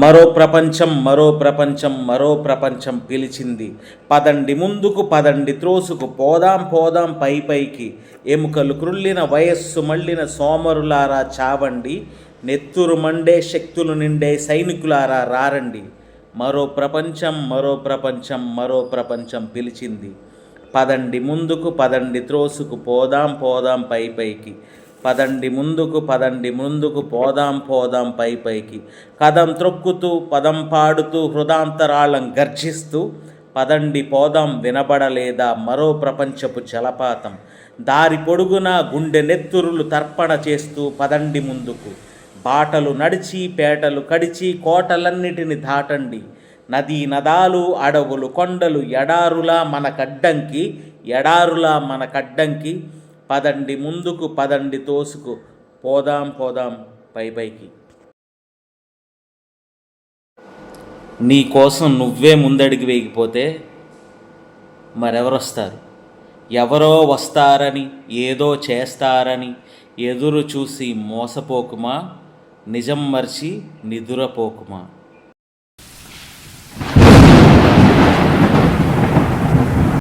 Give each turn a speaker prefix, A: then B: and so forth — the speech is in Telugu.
A: మరో ప్రపంచం మరో ప్రపంచం మరో ప్రపంచం పిలిచింది. పదండి ముందుకు పదండి త్రోసుకు పోదాం పోదాం పై పైకి. ఎముకలు క్రుళ్ళిన వయస్సు మళ్ళిన సోమరులారా చావండి. నెత్తురు మండే శక్తులు నిండే సైనికులారా రారండి. మరో ప్రపంచం మరో ప్రపంచం మరో ప్రపంచం పిలిచింది. పదండి ముందుకు పదండి త్రోసుకు పోదాం పోదాం పై పైకి. పదండి ముందుకు పదండి ముందుకు పోదాం పోదాం పై పైకి. కదం త్రొక్కుతూ పదం పాడుతూ హృదాంతరాళం గర్జిస్తూ పదండి పోదాం వినబడలేదా మరో ప్రపంచపు జలపాతం. దారి పొడుగున గుండె నెత్తురులు తర్పణ చేస్తూ పదండి ముందుకు. బాటలు నడిచి పేటలు కడిచి కోటలన్నిటిని దాటండి. నదీ నదాలు అడవులు కొండలు ఎడారులా మన కడ్డంకి ఎడారులా మన కడ్డంకి పదండి ముందుకు పదండి తోసుకు. పోదాం పోదాం పై పైకి. నీ కోసం నువ్వే ముందడిగి వేగిపోతే మరెవరొస్తారు ఎవరో వస్తారని ఏదో చేస్తారని ఎదురు చూసి మోసపోకుమా? నిజం మర్చి నిదురపోకుమా?